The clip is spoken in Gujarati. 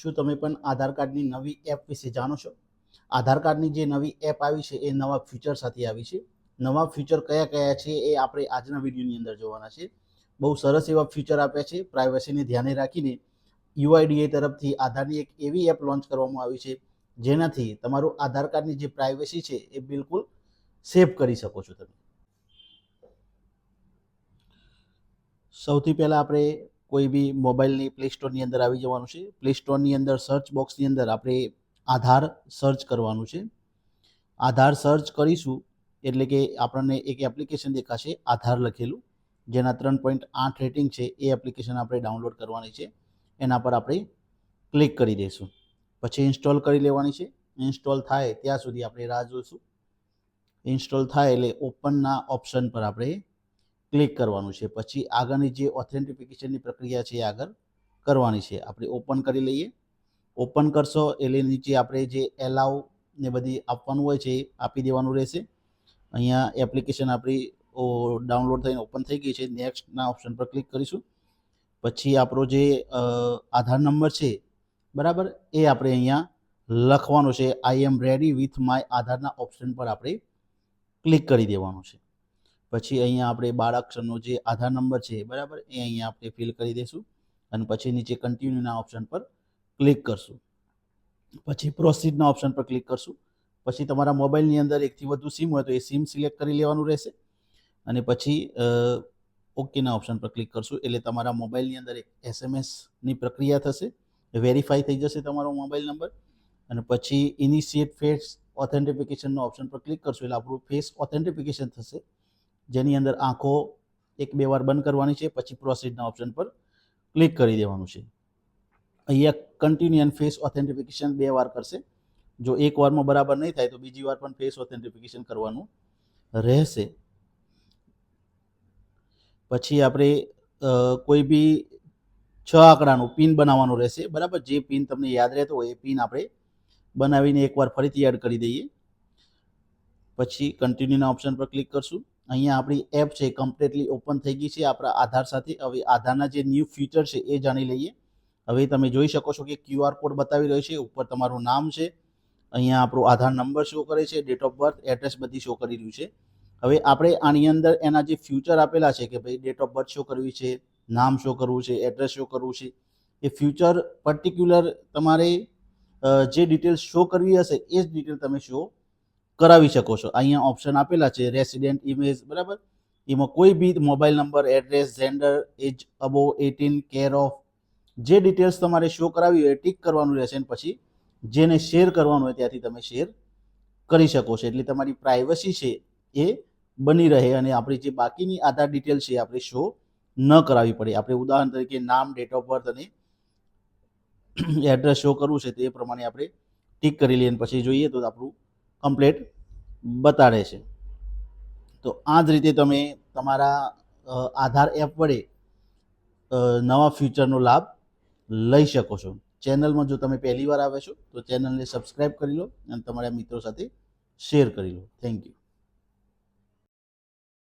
શું તમે પણ આધાર કાર્ડની નવી એપ વિશે જાણો છો? આધાર કાર્ડની જે નવી એપ આવી છે, એ નવા ફીચર સાથે આવી છે. નવા ફીચર કયા કયા છે, એ આપણે આજના વિડીયોની અંદર જોવાના છે. બહુ સરસ એવા ફીચર આપ્યા છે. પ્રાઇવસીને ધ્યાને રાખીને યુઆઈડીએ તરફથી આધારની એક એવી એપ લોન્ચ કરવામાં આવી છે, જેનાથી તમારું આધાર કાર્ડની જે પ્રાઇવસી છે, એ બિલકુલ સેવ કરી શકો છો તમે. સૌથી પહેલાં આપણે કોઈ બી મોબાઈલની પ્લે સ્ટોરની અંદર આવી જવાનું છે. પ્લે સ્ટોરની અંદર સર્ચ બોક્સની અંદર આપણે આધાર સર્ચ કરવાનું છે. આધાર સર્ચ કરીશું એટલે કે આપણને એક એપ્લિકેશન દેખાશે આધાર લખેલું. જેના ત્રણ પોઈન્ટ આઠ રેટિંગ છે એ એપ્લિકેશન આપણે ડાઉનલોડ કરવાની છે. એના પર આપણે ક્લિક કરી દઈશું. પછી ઇન્સ્ટોલ કરી લેવાની છે. ઇન્સ્ટોલ થાય ત્યાં સુધી આપણે રાહ જોઈશું ઇન્સ્ટોલ થાય એટલે ઓપનના ઓપ્શન પર આપણે ક્લિક કરવાનું છે. પછી આગળની જે ઓથેન્ટિફિકેશનની પ્રક્રિયા છે એ આગળ કરવાની છે. આપણે ઓપન કરી લઈએ. ઓપન કરશો એટલે નીચે આપણે જે એલાવ ને બધી આપવાનું હોય છે એ આપી દેવાનું રહેશે. અહીંયા એપ્લિકેશન આપણી ડાઉનલોડ થઈને ઓપન થઈ ગઈ છે. નેક્સ્ટના ઓપ્શન પર ક્લિક કરીશું. પછી આપણો જે આધાર નંબર છે, બરાબર? એ આપણે અહીંયા લખવાનો છે. I am ready with my આધારના option પર આપણે ક્લિક કરી દેવાનું છે. પછી અહીંયા આપણે બાર અક્ષરનો જે આધાર નંબર છે બરાબર એ અહીંયા આપણે ફિલ કરી દઈશું અને પછી નીચે કન્ટિન્યુના ઓપ્શન પર ક્લિક કરશું. પછી પ્રોસીડના ઓપ્શન પર ક્લિક કરશું. પછી તમારા મોબાઈલની અંદર એકથી વધુ સિમ હોય તો એ સિમ સિલેક્ટ કરી લેવાનું રહેશે. અને પછી ઓકેના ઓપ્શન પર ક્લિક કરશું એટલે તમારા મોબાઈલની અંદર એક એસએમએસની પ્રક્રિયા થશે. વેરીફાઈ થઈ જશે તમારો મોબાઈલ નંબર અને પછી ઇનિશિયેટ ફેસ ઓથેન્ટિફિકેશનનો ઓપ્શન પર ક્લિક કરશું એટલે આપણું ફેસ ઓથેન્ટિફિકેશન થશે. જેની અંદર આંખો એક બે વાર બંધ કરવાની છે, પછી પ્રોસીડના ઓપ્શન પર ક્લિક કરી દેવાનું છે. અહીંયા કન્ટિન્યુ એન્ડ ફેસ ઓથેન્ટિફિકેશન બે વાર કરશે. જો એક વારમાં બરાબર નહીં થાય તો બીજી વાર પણ ફેસ ઓથેન્ટિફિકેશન કરવાનું રહેશે. પછી આપણે કોઈ બી છ આંકડાનું પિન બનાવવાનું રહેશે. બરાબર? જે પિન તમને યાદ રહેતો હોય એ પિન આપણે બનાવીને એકવાર ફરીથી એડ કરી દઈએ. પછી કન્ટિન્યુના ઓપ્શન પર ક્લિક કરશું. અહીંયા આપણી એપ છે કમ્પ્લીટલી ઓપન થઈ ગઈ છે આપણા આધાર સાથે. હવે આધારના જે ન્યૂ ફીચર છે એ જાણી લઈએ. હવે તમે જોઈ શકો છો કે ક્યુઆર કોડ બતાવી રહ્યો છે, ઉપર તમારું નામ છે, અહીંયા આપણો આધાર નંબર શો કરે છે ડેટ ઓફ બર્થ એડ્રેસ બધી શો કરી રહ્યું છે. હવે આપણે આની અંદર એના જે ફ્યુચર આપેલા છે કે ભાઈ ડેટ ઓફ બર્થ શો કરવી છે, નામ શો કરવું છે એડ્રેસ શો કરવું છે, એ ફ્યુચર પર્ટિક્યુલર તમારે જે ડિટેલ્સ શો કરવી હશે એ જ ડિટેલ તમે શો કરાવી શકો છો. અહીંયા ઓપ્શન આપેલા છે રેસિડેન્ટ ઇમેજ બરાબર? એમાં કોઈ બી mobile number address gender age above eighteen care of જે ડિટેલ્સ તમારે શો કરાવી હોય, ટીક કરવાનું રહેશે અને પછી જેને શેર કરવાનું હોય ત્યાંથી તમે શેર કરી શકો છો. એટલે તમારી પ્રાઇવસી છે એ બની રહે અને આપણી જે બાકીની આધાર ડિટેલ છે આપણે શો ન કરાવી પડે. આપણે ઉદાહરણ તરીકે નામ ડેટ ઓફ બર્થ અને એડ્રેસ શો કરવું છે તે પ્રમાણે આપણે ટીક કરી લઈએ પછી જોઈએ તો આપણું કમ્પ્લેટ બતાડે છે. તો આ જ રીતે તમે તમારા આધાર એપ વડે નવા ફ્યુચરનો લાભ લઈ શકો છો. ચેનલમાં જો તમે પહેલી વાર આવ્યા છો, તો ચેનલને સબસ્ક્રાઈબ કરી લો અને તમારા મિત્રો સાથે શેર કરી લો. Thank you.